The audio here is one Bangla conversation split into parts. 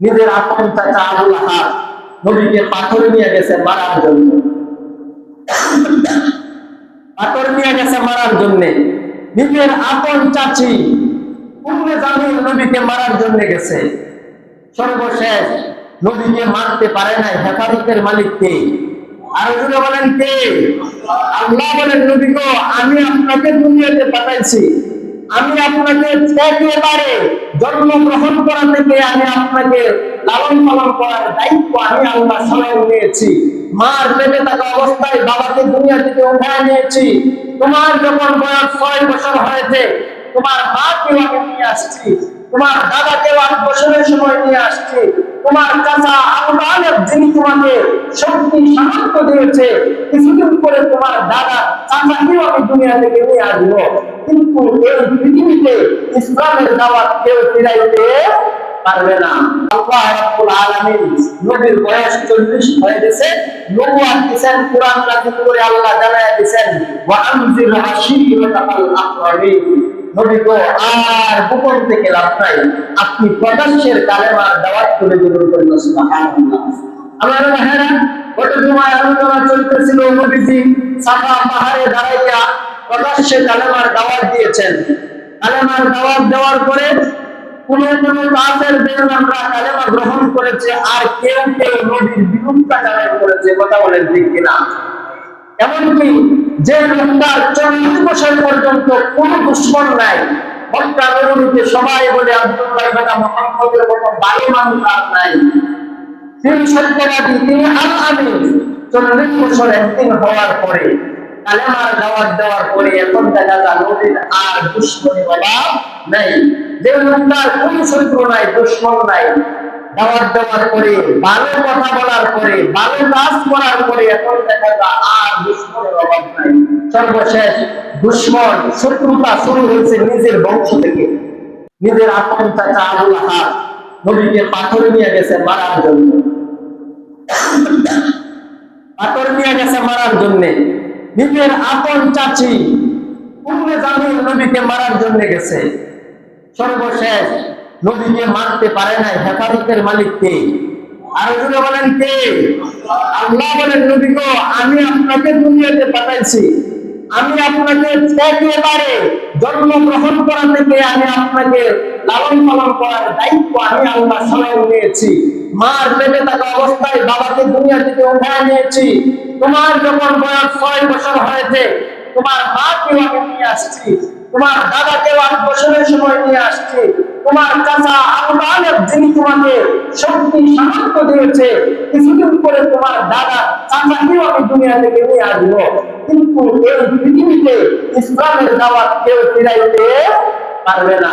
নিজের আপন চাচা আবুল পাথর নিয়ে গেছে মারার জন্য। পাথর নিয়ে গেছে মারার জন্য। নিজের আপন চাচি উম্মে জামিল নবীকে মারার জন্য গেছে। সর্বশেষ নবীকে মারতে পারে নাই হেফাজতের মালিক কে? আর বলেন কে? আল্লাহ বলেন গো, আমি আপনাকে দুনিয়াতে পাঠাইছি। আমি আপনাকে একেবারে জন্মগ্রহণ করা থেকে আমি আপনাকে লালন পালন করার দায়িত্ব আমি আল্লাহ সবাই নিয়েছি। মার পেটে থাকা অবস্থায় বাবাকে দুনিয়া থেকে উঠায় নিয়েছি। তোমার যখন বয়স ছয় বছর হয়েছে, তোমার মাকেও আমি নিয়ে আসছি। তোমার দাদাকেও আট বছরের সময় নিয়ে আসছি। তোমার চাচা আবু তালেব, যিনি তোমাকে শক্তি সামর্থ্য দিয়েছে, কিছুদিন পরে তোমার দাদা চাচাকেও আমি দুনিয়া থেকে নিয়ে আসব। কিন্তু এই পৃথিবীতে ইসলামের দাওয়াত কেউ ফিরাইতে পারবে না। আল্লাহ রাব্বুল আলামিন নবীর বয়স 40 হয়ে গেছে। নবুয়াত দিবেন কোরআন নাযিল করে আল্লাহ জানায় দিবেন ওয়া আনজিল আশীরাতাল আকরাবিন আর গোপন থেকে লাভ নাই। আপনি প্রকাশ্যের কালেমার দাওয়াত করে আমার গত জুমায় আলোচনা চলতেছিল সাফা পাহাড়ে দাঁড়াইয়া প্রকাশ্যে কালেমার দাওয়াত দিয়েছেন। কালেমার দাওয়াত দেওয়ার পরে আর কেউ কেউ নবীর বিরুদ্ধাচারণ করেছে। কথা বলেন ঠিক কিনা? এমনকি যে লোকটার চল্লিশ বছর পর্যন্ত কোন দুশ্মন নাই, মক্কা সবাই বলে ভালো মানুষ আর নাই। তিনি সত্যবাদী তিনি আমিন, চল্লিশ বছর একদিন হওয়ার পরে, কালেমার দেওয়ার পরে এখন দেখা যায় নবীর আর দুশ্মনী অভাব নেই। যে লোকটার কোন শত্রু নাই, দুশ্মন নাই। দাওয়াত দেওয়ার পরে, ভালো কথা বলার পরে, ভালো কাজ করার পরে এখন দেখা যায় আর দুশ্মনের অভাব নাই। সর্বশেষ দুশ্মন, শত্রুতা শুরু হয়েছে নিজের বংশ থেকে। নিজের আপন চাচা আবুল নবীকে পাথর নিয়ে গেছে মারার জন্য। পাথর নিয়ে গেছে মারার জন্য। নিজের আপন চাচি উম্মে জামিল নবীকে মারার জন্য গেছে। সর্বশেষ নবীকে মানতে পারে নাই, হেফাজতের মালিক কে? আর ওগুলো বলেন কে? আল্লাহ বলেন, নবী গো, আমি আপনাকে দুনিয়াতে পাঠাইছি। আমি আপনাকে একেবারে জন্মগ্রহণ করা থেকে আমি আপনাকে লালন পালন করার দায়িত্ব আমি আল্লাহ সবাই নিয়েছি মার পেটে থাকা অবস্থায় বাবাকে দুনিয়া থেকে উঠায় নিয়েছি। তোমার যখন বয়স ছয় বছর হয়েছে, তোমার মাকেও আমি নিয়ে আসছি। তোমার দাদাকেও আট বছরের সময় নিয়ে আসছি। তোমার চাচা আবু যিনি তোমাকে শক্তি, সামর্থ্য দিয়েছে, কিছুদিন পরে তোমার দাদা চাচাকেও আমি দুনিয়া থেকে নিয়ে আসব। কিন্তু এই পৃথিবীতে ইসলামের দাওয়াত কেউ ফিরাইতে পারবে না।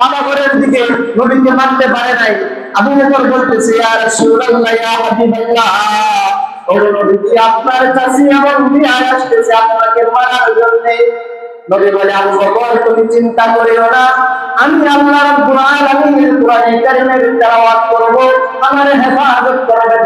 পাহাড়ের দিকে নবীকে মারতে পারে নাই। আবু বকর বলতেছে, ইয়া রাসূলুল্লাহ, ইয়া হাবিবাল্লাহ আপনার কাছে বিয়ে আসতেছে আপনাকে মারার জন্য। নবী বলে, আবু বকর, তুমি চিন্তা করিও না। আমি আল্লাহ রাব্বুল আলামিনের কোরআনে কারীমের তেলাওয়াত করব। আমার হেফাজত আল্লাহ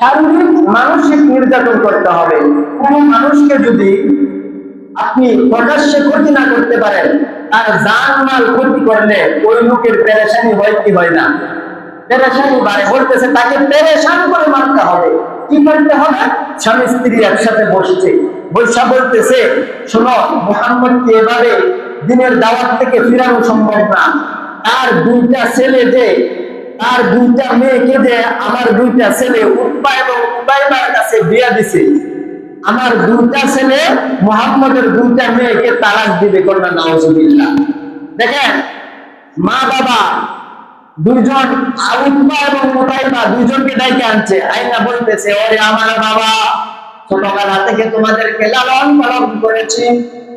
শারীরিক, মানসিক নির্যাতন করতে হবে। কোন মানুষকে যদি আপনি প্রকাশ্যে ক্ষতি না করতে পারেন, তার জান মাল ক্ষতি করলে ওই লোকের পেরেশানি হয় কি হয় না? পেরেশানি বাড়ে, বলতেছে, তাকে পেরেশান করে মারতে হবে। কি করতে হবে? স্বামী স্ত্রী একসাথে বসছে। বৈশা বলতেছে, শোনো মোহাম্মদকে এভাবে দিনের দাওয়াত থেকে ফিরানো সম্ভব না? তার দুইটা ছেলে যে তার দুইটা মেয়েকে যে আমার দুইটা ছেলে উৎপা এবং উবাইবার কাছে বিয়া দিছে, আমার দুইটা ছেলে মোহাম্মদের দুইটা মেয়েকে তালাক দিবে কন্যা নওয়াজুবিল্লাহ দেখেন, মা বাবা দুইজন আউতবা এবং মোতাইবা দুইজনকে ডাইকে আনছে। আইনা বলতেছে, ওরে আমার বাবা, ছোটবেলা থেকে তোমাদেরকে লালন পালন করেছি।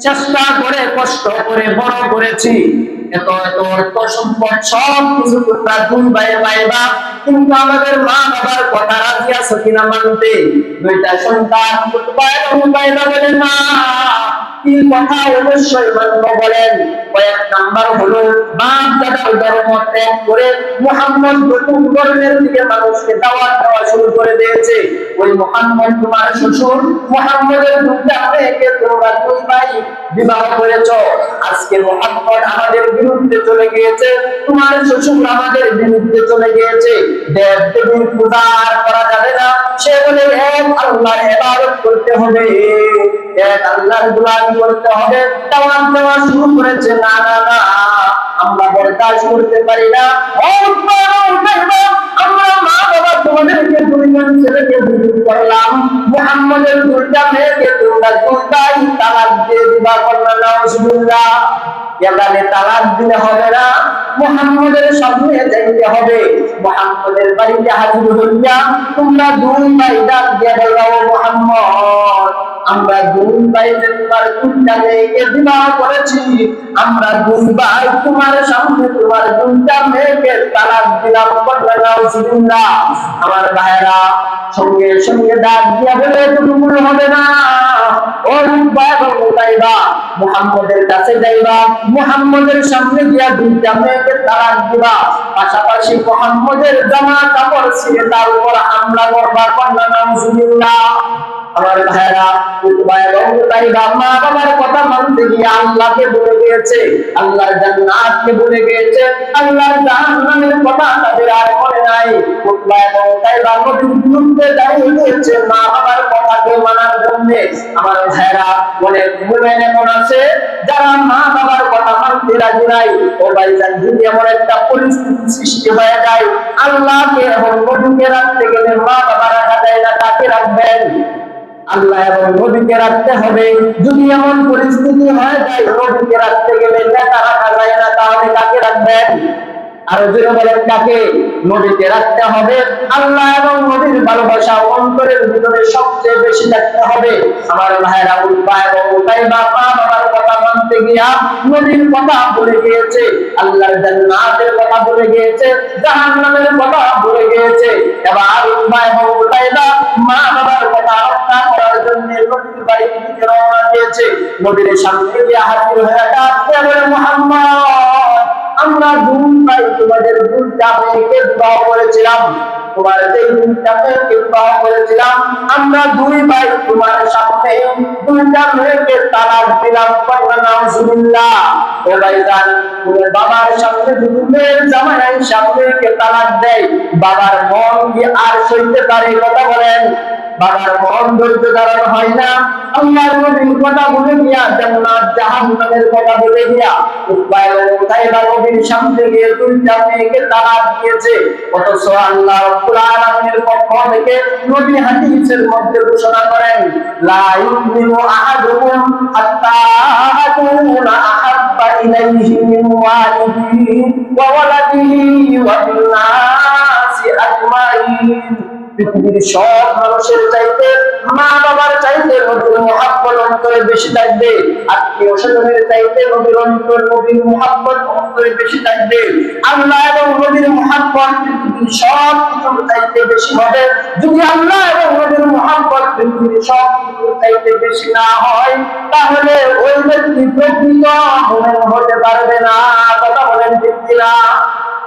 চেষ্টা করে, কষ্ট করে, বড় করেছি। এত এত অর্থ সম্পদ সব কিছু তোমরা দুই ভাই পাইবা কিন্তু আমাদের মা বাবার কথা রাজি আছো কিনা মানতে? দুইটা সন্তান ভাই বলে না কি কথা অবশ্যই বলেন। কয়েক নাম্বার বাপ দাদার ধর্ম ত্যাগ করে মোহাম্মদ নতুন ধর্মের দিকে মানুষকে দাওয়াত দেওয়া শুরু করে দিয়েছে। ওই মোহাম্মদ তোমার শ্বশুর, মোহাম্মদের দুটা তোমরা দুই ভাই বিবাহ করেছ। আজকে মোহাম্মদ আমাদের বিরুদ্ধে চলে গিয়েছে, তোমার শ্বশুর আমাদের বিরুদ্ধে চলে গিয়েছে। দেব দেবীর পূজা করা যাবে না। সে বলে, এক আল্লাহর ইবাদত করতে হবে। এক করতে হবে তাওয়ান দেওয়া শুরু করেছে। না না না, আমরা বরদাস্ত করতে পারি না। ও উম্মাহ, উম্মাহ, আমরা মা বাবা তোমাদেরকে দুইজন ছেলেকে বিয়ে করলাম। মুহাম্মাদের দুইটা মেয়েকে তোমরা দুইটাই তালাক দিয়ে দিবা করলা নাউজুবিল্লাহ এখানে তালাক দিলে হবে না, মুহাম্মাদের সামনে যাইতে হবে। মুহাম্মাদের বাড়িতে হাজির হইয়া তোমরা দুই ভাই ডাক দিয়ে বলবা মুহাম্মদ, আমরা দুই ভাই তোমার দুইটা মেয়েকে বিবাহ করেছি। আমরা দুই ভাই তোমার সামনে তোমার দুইটা মেয়েকে তালাক দিলাম করলে নাউজুবিল্লাহ। আমার ভাইরা সঙ্গে সঙ্গে ডাক দিয়া বলে মনে হবে না। মুহাম্মদের কাছে যাইবা, মুহাম্মদের সামনে গিয়া দুইটা মেয়েকে তালাক দিবা। পাশাপাশি মুহাম্মদের জামা কাপড় ছিঁড়ে তার উপর হামলা করবার কন্যা নাউজুবিল্লাহ। আমার ভাইরা মা বাবার কথা মানতে গিয়ে আল্লাহকে বলে গিয়েছে, আল্লাহর জান্নাতকে বলে গিয়েছে, আল্লাহর জাহান্নামের কথা তাদের আর মনে নাই। মা বাবার কথাকে মানার জন্য। আমার ভাইরা অনেক মুমিন এমন আছে? যারা মা বাবার কথা মানতে রাজি নাই, ও ভাইজান যদি এমন একটা পরিস্থিতি সৃষ্টি হয়ে যায়, আল্লাহকে নবীকে রাখতে গেলে মা বাবা রাখা যায় না কাকে রাখবেন। আল্লাহ এবং নবীকে রাখতে হবে। যদি এমন পরিস্থিতি হয়ে যায় নবীকে রাখতে গেলে নেতা রাখা যায় না, তাহলে কাকে রাখবেন আরও জোরে বলেন, কাকে? নবীকে রাখতে হবে। আল্লাহ এবং নবীর ভালোবাসা অন্তরের ভিতরে সবচেয়ে বেশি রাখতে হবে। আমার ভাইরা উল্পা এবং উল্টাই বাবা বাবার কথা মানতে গিয়া নবীর কথা বলে গিয়েছে, আল্লাহর জান্নাতের কথা বলে গিয়েছে, জাহান্নামের কথা আমরা দুই ভাই তোমাদের করেছিলাম আমরা দুই ভাই তোমার সামনে দুইটা মেয়েকে তালাক দিলাম। বাবার সামনে মেয়ের জামাই তালাক দেয়। বাবার মন কি আর সইতে পারে? কথা বলেন। বাবার মন ধৈর্য ধারণ হয় না। আল্লাহর নবীর কথা বলে গিয়া জান্নাত জাহান্নামের কথা বলে গিয়া উপায় নবীর সামনে গিয়ে দুইটা তালাক দিয়েছে। অথচ আল্লাহ পক্ষ থেকে নবী হাদিসের মধ্যে ঘোষণা করেন, লা ইউমিনু আহাদুকুম হাত্তা আকুনা আহাব্বা ইলাইহি মিন ওয়ালিদিহি ওয়া ওয়ালাদিহি ওয়া আজমাইন। পৃথিবীর সব মানুষের চাইতে মা বাবার চাইতে নবীর মহাব্বত অন্তরে বেশি থাকবে। আত্মীয় স্বজনের চাইতে নবীর অন্তর নবীর মহাব্বত অন্তরে বেশি থাকবে। আল্লাহ এবং নবীর মহাব্বত পৃথিবীর সব কিছুর চাইতে বেশি হবে। যদি আল্লাহ এবং মহাব্বত পৃথিবীর সব কিছুর চাইতে বেশি না হয়, তাহলে ওই ব্যক্তি প্রকৃত হতে পারবে না। কথা বলেন ঠিক কিনা?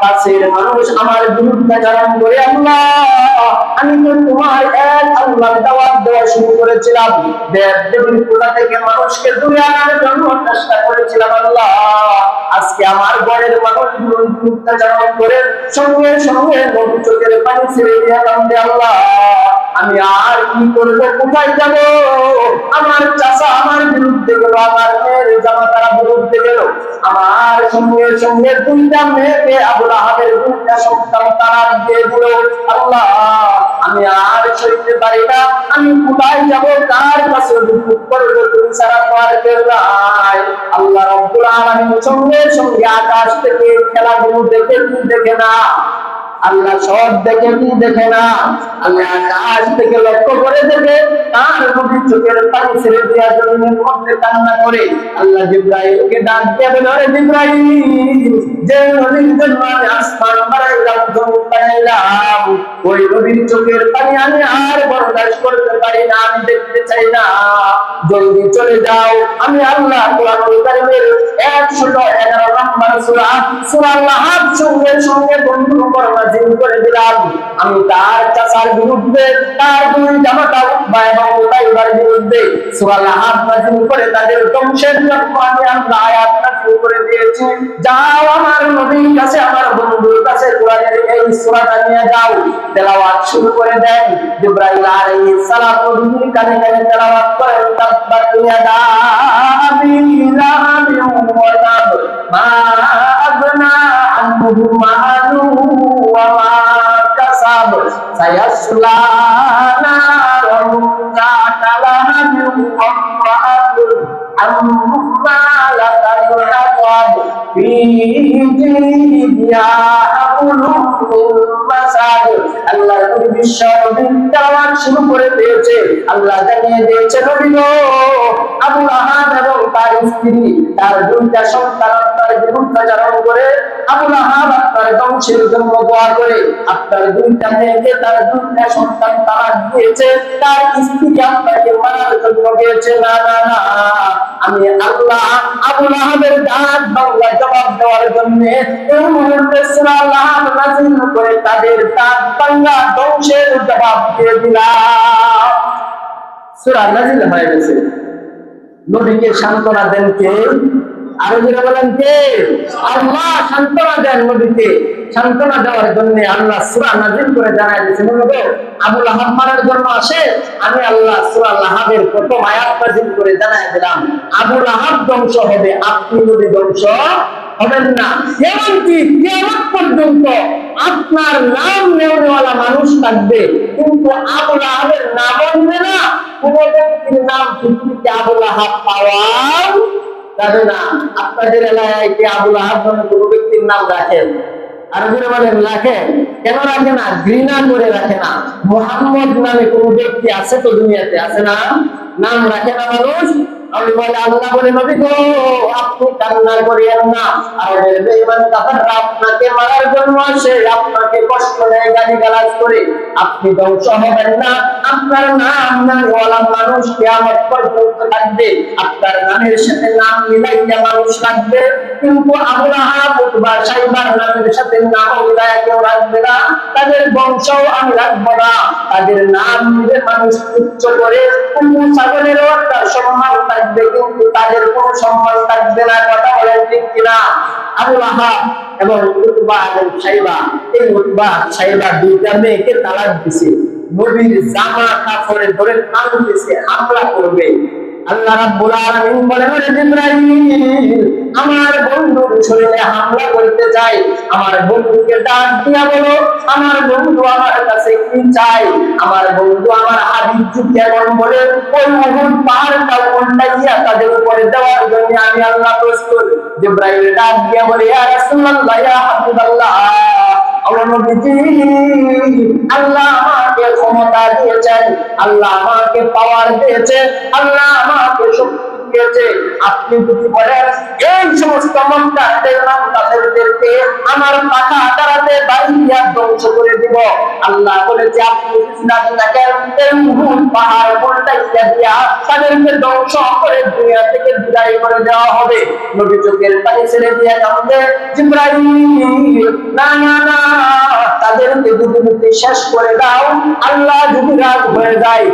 পাশের মানুষ আমার বিরুদ্ধে চারণ করে আল্লাহ, আমি তো তোমার এক আল্লাহ দাওয়াত দেওয়া শুরু করেছিলাম। দেব দেবীর পূজা থেকে মানুষকে দূরে আনার জন্য চেষ্টা করেছিলাম আল্লাহ। আজকে আমার ঘরের মানুষ বিরুদ্ধে চারণ করে সঙ্গে সঙ্গে নদী চোখের পানি ছেড়ে দিয়ে আল্লাহ, আমি আর কি করব? কোথায় যাব? আমার চাষা আমার বিরুদ্ধে গেল, আমার মেয়ের জামা তারা বিরুদ্ধে গেল। আমার সঙ্গে সঙ্গে দুইটা মেয়েকে আবুল আহাবের দুইটা সন্তান তারা দিয়ে দিল। আল্লাহ, আমি আর সইতে পারি না। আমি কোথায় যাব? কার কাছে দুঃখ করব? তুমি তো আর নাই। আল্লাহ রব্বুল আলামিন সঙ্গে সঙ্গে আকাশ থেকে খেলাগুলো দেখে দেখে না আল্লাহ সব দেখে কি দেখে না? আল্লাহ আকাশ থেকে লক্ষ্য করে দেখে, তার নবীর চোখের পানি ছেড়ে দেওয়ার জন্য মধ্যে কান্না করে। আল্লাহ জিব্রাইলকে ডাক দিয়ে বলে "ওরে জিব্রাইল, যে নবীর জন্য আমি আসমান বানাইলাম জমিন বানাইলাম, ওই নবীর চোখের পানি আমি আর বরদাস্ত করতে পারি না, আমি দেখতে চাই না। জলদি চলে যাও, আমি আল্লাহ কোরআনুল কারীমের 111 নম্বর সূরা সূরা লাহাব সঙ্গে সঙ্গে বন্ধু করোনা জিন করে দিলাম। আমি তার চাচার বিরুদ্ধে, তার দুই জামাতা উৎবা এবং উতাইবার বিরুদ্ধে করে তাদের ধ্বংসের জন্য আমি আয়াত নাযিল করে দিয়েছি। যাও আমার নবীর কাছে, আমার বন্ধুর কাছে কোরআনের এই নিয়ে যাও। তেলাওয়াত শুরু করে দেন। আলাইহিস সালাম নবীর কানে কানে তেলাওয়াত করেন ওয়া তাব মা আগনা আনহু মালু ওয়া মা কাসাব। সায়াসলা নারম যাতা লাহাবিউ জিহাদ আল্লাহর নবী শুরু করে দিয়েছে। আল্লাহ জানিয়ে দিয়েছে, নবী আবু আহাদ এবং তার স্ত্রী, তার দুইটা সন্তান আপনার বিরুদ্ধে জারণ করে আবু আহাদ আপনার বংশের জন্য দোয়া করে, আপনার দুইটা মেয়েকে, তার দুইটা সন্তান তালাক দিয়েছে, তার স্ত্রীকে আপনাকে মারার জন্য গিয়েছে না না না। আমি আল্লাহ আবু আহাদের দাঁত বাংলা জবাব দেওয়ার জন্য এই করে তাদের বাংলা ধ্বংসের জবাব দিয়ে দিলাম। সূরা নাযিল হয়ে গেছে। নবীকে সান্ত্বনা দেন কে? আরও যেটা বলেন কে? আল্লাহ সান্ত্বনা দেন নবীকে। সান্ত্বনা দেওয়ার জন্য আল্লাহ সূরা নাযিল করে জানাই দিয়েছে। নবী আবু লাহাব মারার জন্য আসে, আমি আল্লাহ সূরা লাহাবের প্রথম আয়াত নাযিল করে জানাই দিলাম। আবু লাহাব ধ্বংস হবে, আপনি যদি ধ্বংস হবেন না। এমনকি কিয়ামত পর্যন্ত আপনার নাম মানুষ থাকবে, কিন্তু না। কোন ব্যক্তির নাম পৃথিবীতে পাওয়াও যাবে না। আপনাদের এলাকায় কি কোনো ব্যক্তির নাম রাখেন আর বলেন রাখেন কেন রাখে না? ঘৃণা করে রাখে না। মোহাম্মদ নামে কোন ব্যক্তি আছে তো দুনিয়াতে? আছে না? নাম রাখে না মানুষ? আপনি ধ্বংস হবেন না। আপনার নাম নাম মানুষ পর্যন্ত থাকবে। আপনার নামের সাথে নাম মিলাইয়া মানুষ কিন্তু সাথে নাম রাখবে না। তাদের আমি না। তাদের নাম মানুষ তুচ্ছ করে সম্মান থাকবে, কিন্তু তাদের সম্মান থাকবে না, কথা ঠিক কিনা? এবং উতবা এবং সাইবা, এই সাইবা দুইটা মেয়েকে তালাক দিছে। নবীর জামা কাপড়ে ধরে হামলা করবে। আমার বন্ধুর শরীরে হামলা করতে চাই আমার বন্ধুকে ডাক দিয়া বলো আমার বন্ধু আমার কাছে কি চাই? আমার বন্ধু, আমার হাদিস যুক্তি এমন বলে, ওই উহুদ পাহাড়টা উল্টাইয়া তাদের উপরে দেওয়ার জন্য আমি আল্লাহ প্রস্তুত। জিবরাইল ডাক দিয়া বলে, ইয়া রাসূলুল্লাহ, ইয়া হাবিবাল্লাহ, আল্লাহ আমাকে ক্ষমতা দিয়েছেন, আল্লাহ আমাকে পাওয়ার দিয়েছে আল্লাহ আমাকে শক্তি দিয়েছে। আপনি যদি বলেন, এই সমস্ত মক্কাদের নাম তাদেরকে আমার পাখা দিয়া ধ্বংস করে দিব। আল্লাহ বলেছে, আপনি ইসলাম পাহাড় তাদেরকে ধ্বংস করে দুনিয়া থেকে বিদায় করে দেওয়া হবে। নবী চোখের পানি ছেড়ে দিয়ে জিব্রাইল, না না না, তাদেরকে তুমি শেষ করে দাও, আল্লাহ যদি রাগ হয়ে যায়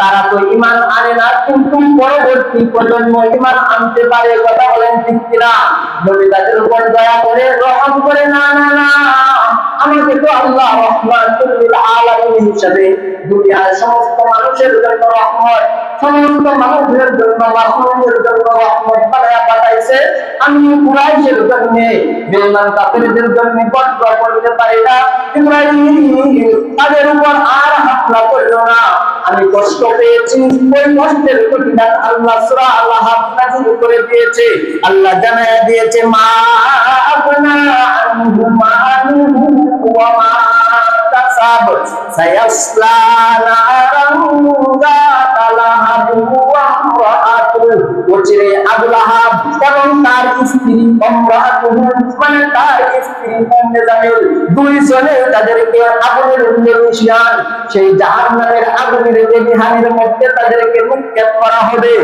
তারা তো ইমান আনে না, কিন্তু পরবর্তী প্রজন্ম ইমান আনতে পারে। কথা বলেন ঠিক কিনা? নবী তাদের উপর দয়া করে রহম করে, না না না আমাকে তো আল্লাহ রহমান আলামিন হিসাবে দুনিয়ার সমস্ত মানুষের জন্য রহমত, সমস্ত মানুষের জন্য মাহমুদের জন্য রহমত বানায়া পাঠাইছে। আমি কুরাইশের জন্য কাফেরদের জন্য বন্ধ করতে পারি না। ইব্রাহিম তাদের উপর আর হামলা করল না। আমি কষ্ট পেয়েছি, ওই কষ্টের প্রতিদান আল্লাহ সূরা আল্লাহ নাযিল করে দিয়েছে। আল্লাহ জানায়া দিয়েছে, মা আপনা ওয়া মা কাসাব সায়াসলা নারান যাতা লাহাবু ওয়া ইমরাআতুহু ওচিরে আবু লাহাব এবং তার স্ত্রী মানে তার স্ত্রী দুই জনে তাদেরকে আগুনের মিশিয়ান সেই জাহান্নামের আগুনের বেদিহানের মধ্যে তাদেরকে নিক্ষেপ করা হবে।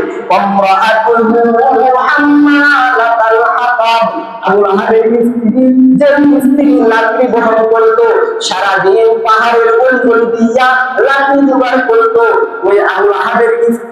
লাহাবের স্ত্রী যে স্ত্রী লাকড়ি বহন করতো, সারাদিন পাহাড়ের ওই গলি দিয়া লাকড়ি জোগাড় করতো। ওই আবু স্ত্রীকে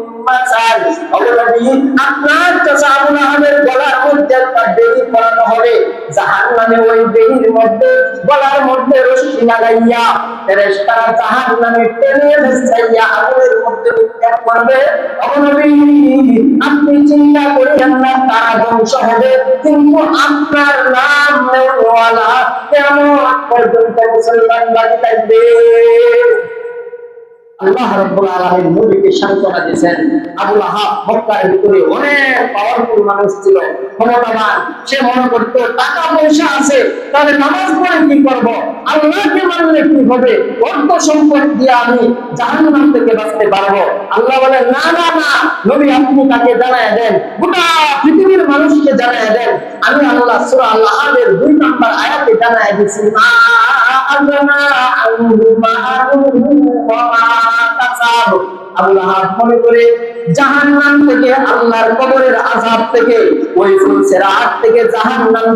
মাসাল অবনবী আপনার চাচা আবু লাহাবের গলার মধ্যে একটা বেড়ি পরানো হবে। জাহান্নামে ওই বেড়ির মধ্যে, গলার মধ্যে রশি লাগাইয়া, ফেরেশতারা জাহান্নামে টেনে ভেসাইয়া আগুনের মধ্যে নিক্ষেপ করবে। অবনবী আপনি চিন্তা করিয়েন না, তারা ধ্বংস হবে। কিন্তু আপনার নাম নেওয়ালা কেমন পর্যন্ত মুসলমান বাকি থাকবে? আল্লাহ রাব্বুল আলামিন আবু লাহাব মক্কার ভিতরে অনেক পাওয়ারফুল মানুষ ছিল ক্ষমতাবান সে মনে করত, টাকা পয়সা আছে, তাহলে নামাজ পড়ে কি করব? আল্লাহকে মানলে কি হবে? অর্থ সম্পদ দিয়ে আমি জাহান্নাম থেকে বাঁচতে আল্লাহ বলে না না না, নবী আপনি তাকে জানায় দেন। গোটা পৃথিবীর মানুষকে জানায় দেন। আমি আল্লাহ সূরা আল্লাহের দুই নম্বর আয়াতে জানায় দিছি মা মা'রুহু মা আবু লাহাব মনে করে থেকে, আল্লাহর কবরের থেকে, ওই ফুলসেরাত থেকে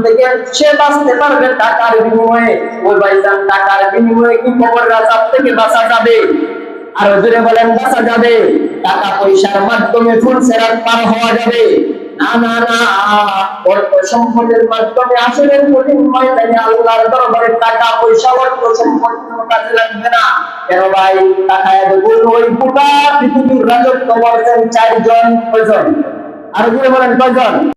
থেকে সে বাঁচতে পারবে টাকার বিনিময়ে। ওই ভাইজান টাকার বিনিময়ে কি কবরের থেকে বাঁচা যাবে? আর জোরে বলেন, বাঁচা যাবে। টাকা পয়সার মাধ্যমে ফুলসেরাত পার হওয়া যাবে। না না না সম্পদের মাধ্যমে আসলে আল্লাহর দরবারে টাকা পয়সা অল্প সম্পদ কাজে লাগবে না। কেন ভাই? টাকা দেখুন, ওই গোটা পৃথিবীর রাজত্ব করছেন চারজন। কয়জন? আর বলেন, কয়জন?